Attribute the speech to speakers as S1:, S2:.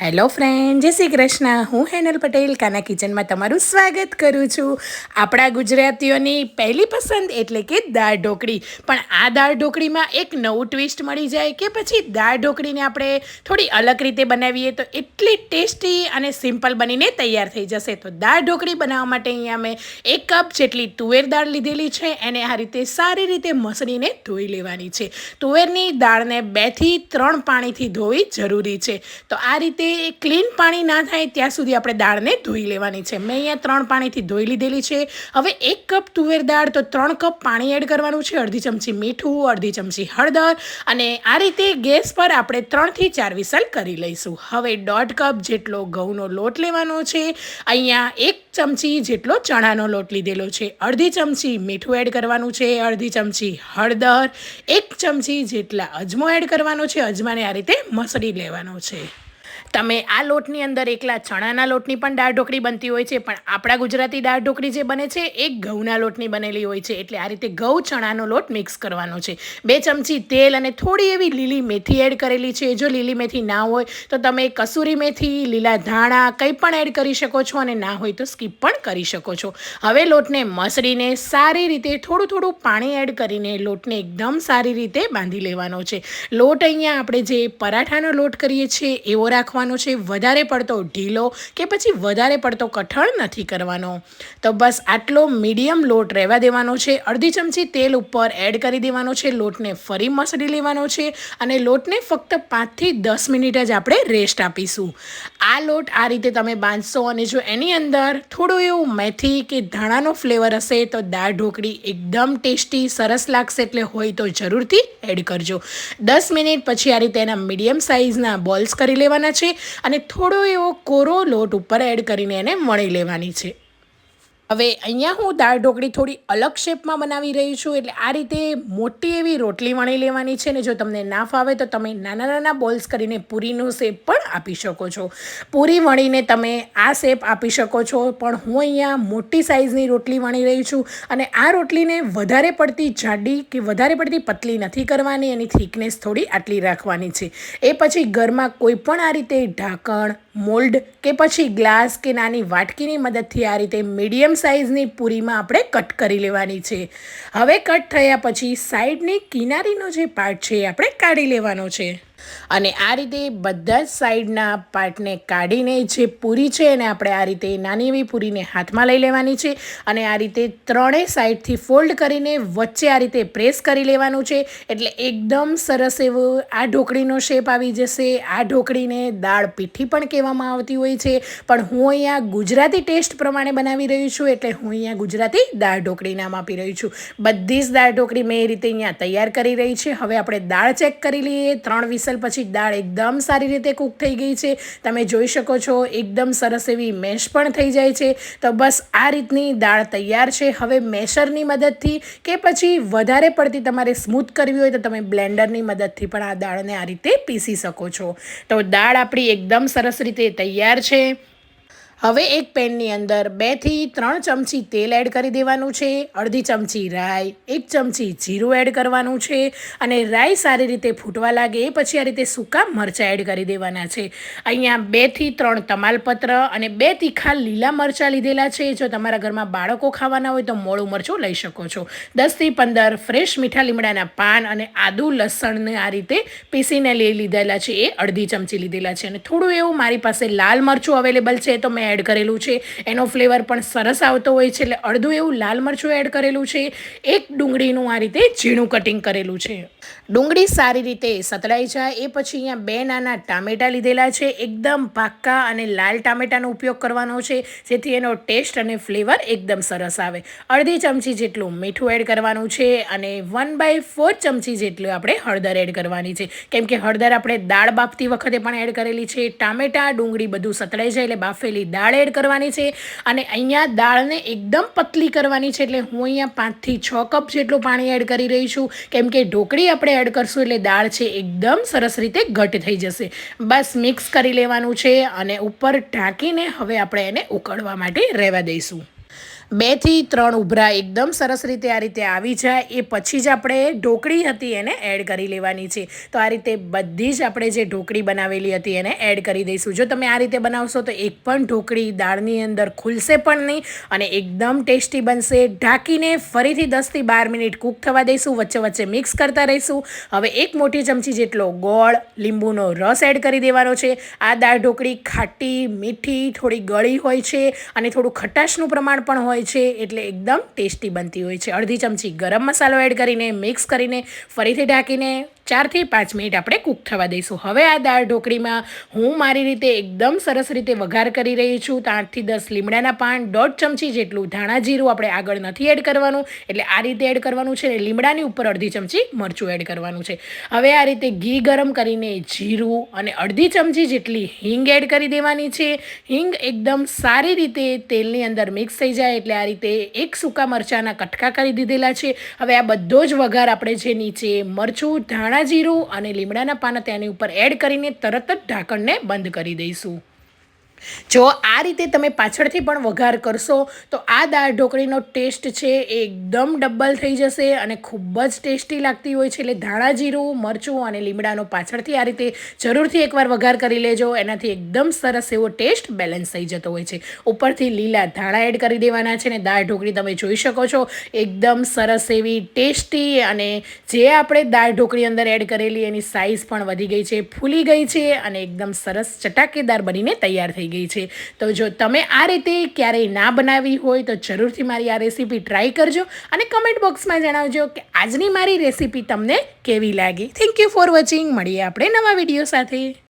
S1: Hello friend જય શ્રી કૃષ્ણ. હું હેનલ પટેલ, કાના કિચનમાં તમારું સ્વાગત કરું છું. આપણા ગુજરાતીઓની પહેલી પસંદ એટલે કે દાળ ઢોકળી. પણ આ દાળ ઢોકળીમાં એક નવું ટ્વિસ્ટ મળી જાય કે પછી દાળ ઢોકળીને આપણે થોડી અલગ રીતે બનાવીએ તો એટલી ટેસ્ટી અને સિમ્પલ બનીને તૈયાર થઈ જશે. તો દાળ ઢોકળી બનાવવા માટે અહીંયા મેં એક કપ જેટલી તુવેર દાળ લીધેલી છે. એને આ રીતે સારી રીતે મસળીને ધોઈ લેવાની છે. તુવેરની દાળને બેથી ત્રણ પાણીથી ધોવી જરૂરી છે. તો આ રીતે તે ક્લીન પાણી ના થાય ત્યાં સુધી આપણે દાળને ધોઈ લેવાની છે. મેં અહીંયા ત્રણ પાણીથી ધોઈ લીધેલી છે. હવે એક કપ તુવેર દાળ તો ત્રણ કપ પાણી એડ કરવાનું છે. અડધી ચમચી મીઠું, અડધી ચમચી હળદર અને આ રીતે ગેસ પર આપણે ત્રણથી ચાર વિસલ કરી લઈશું. હવે દોઢ કપ જેટલો ઘઉંનો લોટ લેવાનો છે. અહીંયા એક ચમચી જેટલો ચણાનો લોટ લીધેલો છે. અડધી ચમચી મીઠું એડ કરવાનું છે. અડધી ચમચી હળદર, એક ચમચી જેટલા અજમો એડ કરવાનો છે. અજમાને આ રીતે મસળી લેવાનો છે. તમે આ લોટની અંદર એકલા ચણાના લોટની પણ દાળ ઢોકળી બનતી હોય છે, પણ આપણા ગુજરાતી દાળ ઢોકળી જે બને છે, એ ઘઉંના લોટની બનેલી હોય છે. એટલે આ રીતે ઘઉં ચણાનો લોટ મિક્સ કરવાનો છે. બે ચમચી તેલ અને થોડી એવી લીલી મેથી એડ કરેલી છે. જો લીલી મેથી ના હોય, તો તમે કસૂરી મેથી, લીલા ધાણા કંઈ પણ એડ કરી શકો છો અને ના હોય તો સ્કીપ પણ કરી શકો છો. હવે લોટને મસળીને સારી રીતે થોડું થોડું પાણી એડ કરીને લોટને એકદમ સારી રીતે બાંધી લેવાનો છે. લોટ અહીંયા આપણે જે પરાઠાનો લોટ કરીએ છીએ, એવો રાખવાનો કરવાનો છે, વધારે પડતો ઢીલો કે પછી વધારે પડતો કઠણ નથી કરવાનો. તો બસ આટલો મીડિયમ લોટ રહેવા દેવાનો છે, અડધી ચમચી તેલ ઉપર એડ કરી દેવાનો છે, લોટને ફરી મસળી લેવાનો છે અને લોટને ફક્ત પાંચથી દસ મિનિટ જ આપણે રેસ્ટ આપીશું. આ લોટ આ રીતે તમે બાંધશો અને જો એની અંદર થોડું એવું મેથી કે ધાણાનો ફ્લેવર હશે, તો દાળ ઢોકળી એકદમ ટેસ્ટી, સરસ લાગશે એટલે હોય તો જરૂરથી એડ કરજો. દસ મિનિટ પછી આ રીતે એના મીડિયમ સાઇઝના બોલ્સ કરી લેવાના છે અને થોડો એવો કોરો લોટ ઉપર એડ કરીને એને વણી લેવાની છે. હવે અહીંયા હું દાળ ઢોકળી થોડી અલગ શેપમાં બનાવી રહી છું, એટલે આ રીતે મોટી એવી રોટલી વણી લેવાની છે ને જો તમને ના ફાવે તો તમે નાના નાના બોલ્સ કરીને પૂરીનો શેપ પણ આપી શકો છો. પૂરી વણીને તમે આ શેપ આપી શકો છો, પણ હું અહીંયા મોટી સાઇઝની રોટલી વણી રહી છું અને આ રોટલીને વધારે પડતી જાડી કે વધારે પડતી પતલી નથી કરવાની, એની થિકનેસ થોડી આટલી રાખવાની છે. એ પછી ઘરમાં કોઈ પણ આ રીતે ઢાંકણ મોલ્ડ કે પછી ગ્લાસ કે નાની વાટકીની મદદથી આ રીતે મીડિયમ સાઇઝની પૂરીમાં આપણે કટ કરી લેવાની છે. હવે કટ થયા પછી સાઈડની કિનારીનો જે પાર્ટ છે એ આપણે કાઢી લેવાનો છે. અને આ રીતે બધા જ સાઈડના પાર્ટને કાઢીને જે પૂરી છે એને આપણે આ રીતે નાની એવી પૂરીને હાથમાં લઈ લેવાની છે અને આ રીતે ત્રણેય સાઈડથી ફોલ્ડ કરીને વચ્ચે આ રીતે પ્રેસ કરી લેવાનું છે. એટલે એકદમ સરસ એવો આ ઢોકળીનો શેપ આવી જશે. આ ઢોકળીને દાળ પીઠી પણ કહેવામાં આવતી હોય છે. પણ હું અહીંયા ગુજરાતી ટેસ્ટ પ્રમાણે બનાવી રહી છું એટલે હું અહીંયા ગુજરાતી દાળ ઢોકળી નામ આપી રહી છું. બધી જ દાળ ઢોકળી મેં એ રીતે અહીંયા તૈયાર કરી રહી છે. હવે આપણે દાળ ચેક કરી લઈએ. ત્રણ વિસલ પછી દાળ એકદમ સારી રીતે કૂક થઈ ગઈ છે. તમે જોઈ શકો છો, એકદમ સરસ એવી મેશ પણ થઈ જાય છે. તો બસ આ રીતની દાળ તૈયાર છે. હવે મેશરની મદદથી કે પછી વધારે પડતી તમારે સ્મૂથ કરવી હોય તો તમે બ્લેન્ડરની મદદથી પણ આ દાળને આ રીતે પીસી શકો છો. તો દાળ આપણી એકદમ સરસ રીતે તૈયાર છે. હવે એક પેનની અંદર બેથી ત્રણ ચમચી તેલ એડ કરી દેવાનું છે, અડધી ચમચી રાઈ, એક ચમચી જીરું એડ કરવાનું છે અને રાઈ સારી રીતે ફૂટવા લાગે એ પછી આ રીતે સૂકા મરચાં એડ કરી દેવાના છે. અહીંયા બેથી ત્રણ તમાલપત્ર અને બે તીખા લીલા મરચાં લીધેલા છે. જો તમારા ઘરમાં બાળકો ખાવાના હોય તો મોળું મરચું લઈ શકો છો. દસથી પંદર ફ્રેશ મીઠા લીમડાના પાન અને આદુ લસણને આ રીતે પીસીને લઈ લીધેલા છે. એ અડધી ચમચી લીધેલા છે અને થોડું એવું મારી પાસે લાલ મરચું અવેલેબલ છે, તો મેં એડ કરેલું છે. એનો ફ્લેવર પણ સરસ આવતો હોય છે. એટલે અડધું એવું લાલ મરચું એડ કરેલું છે. એક ડુંગળીનું આ રીતે ઝીણું કટિંગ કરેલું છે. ડુંગળી સારી રીતે સતળાઈ જાય, એ પછી અહીંયા બે નાના ટામેટાં લીધેલા છે. એકદમ પાક્કા અને લાલ ટામેટાનો ઉપયોગ કરવાનો છે, જેથી એનો ટેસ્ટ અને ફ્લેવર એકદમ સરસ આવે. અડધી ચમચી જેટલું મીઠું એડ કરવાનું છે અને વન બાય ફોર ચમચી જેટલું આપણે હળદર એડ કરવાની છે. કેમ કે હળદર આપણે દાળ બાફતી વખતે પણ એડ કરેલી છે. ટામેટાં, ડુંગળી બધું સતળાઈ જાય એટલે બાફેલી દાળ એડ કરવાની છે અને અહીંયા દાળને એકદમ પતલી કરવાની છે એટલે હું અહીંયા પાંચથી છ કપ જેટલું પાણી એડ કરી રહી છું. કેમ કે ઢોકળી આપણે એડ કરશું એટલે દાળ છે એકદમ સરસ રીતે ઘટ થઈ જશે. બસ મિક્સ કરી લેવાનું છે અને ઉપર ઢાંકીને હવે આપણે એને ઉકળવા માટે રહેવા દઈશું. બેથી ત્રણ ઉભરા એકદમ સરસ રીતે આ રીતે આવી જાય. એ પછી જ આપણે ઢોકળી હતી એને એડ કરી લેવાની છે. તો આ રીતે બધી જ આપણે જે ઢોકળી બનાવેલી હતી એને એડ કરી દઈશું. જો તમે આ રીતે બનાવશો તો એક પણ ઢોકળી દાળની અંદર ખુલશે પણ નહીં અને એકદમ ટેસ્ટી બનશે. ઢાંકીને ફરીથી દસથી બાર મિનિટ કૂક થવા દઈશું. વચ્ચે વચ્ચે મિક્સ કરતા રહીશું. હવે એક મોટી ચમચી જેટલો ગોળ લીંબુનો રસ એડ કરી દેવાનો છે. આ દાળ ઢોકળી ખાટી મીઠી, થોડી ગળી હોય છે અને થોડું ખટાશનું પ્રમાણ પણ હોય છે એટલે એકદમ ટેસ્ટી બનતી હોય છે. અડધી ચમચી ગરમ મસાલો એડ કરીને, મિક્સ કરીને, ફરીથી ઢાંકીને ચારથી પાંચ મિનિટ આપણે કૂક થવા દઈશું. હવે આ દાળ ઢોકળીમાં હું મારી રીતે એકદમ સરસ રીતે વઘાર કરી રહી છું. તો આઠથી દસ લીમડાના પાન, દોઢ ચમચી જેટલું ધાણા જીરું આપણે આગળ નથી એડ કરવાનું, એટલે આ રીતે એડ કરવાનું છે ને લીમડાની ઉપર અડધી ચમચી મરચું એડ કરવાનું છે. હવે આ રીતે ઘી ગરમ કરીને જીરું અને અડધી ચમચી જેટલી હિંગ એડ કરી દેવાની છે. હિંગ એકદમ સારી રીતે તેલની અંદર મિક્સ થઈ જાય એટલે આ રીતે એક સૂકા મરચાંના કટકા કરી દીધેલા છે. હવે આ બધો જ વઘાર આપણે જે નીચે મરચું, ધાણા જીરું અને લીમડાના પાન તેની ઉપર એડ કરીને તરત જ ઢાંકણને બંધ કરી દઈશું. જો આ રીતે તમે પાછળથી પણ વઘાર કરશો, તો આ દાળ ઢોકળીનો ટેસ્ટ છે એ એકદમ ડબલ થઈ જશે અને ખૂબ જ ટેસ્ટી લાગતી હોય છે. એટલે ધાણા જીરું, મરચું અને લીમડાનો પાછળથી આ રીતે જરૂરથી એકવાર વઘાર કરી લેજો. એનાથી એકદમ સરસ એવો ટેસ્ટ બેલેન્સ થઈ જતો હોય છે. ઉપરથી લીલા ધાણા એડ કરી દેવાના છે ને દાળ ઢોકળી તમે જોઈ શકો છો, એકદમ સરસ એવી ટેસ્ટી અને જે આપણે દાળ ઢોકળી અંદર એડ કરેલી એની સાઇઝ પણ વધી ગઈ છે, ફૂલી ગઈ છે અને એકદમ સરસ ચટાકેદાર બનીને તૈયાર થઈ ગઈ છે. તો જો તમે આ રીતે ક્યારેય ના બનાવી હોય તો જરૂરથી મારી આ રેસીપી ટ્રાય કરજો અને કમેન્ટ બોક્સમાં જણાવજો કે આજની મારી રેસીપી તમને કેવી લાગી. થેન્ક યુ ફોર વોચિંગ મળીએ આપણે નવા વીડિયો સાથે.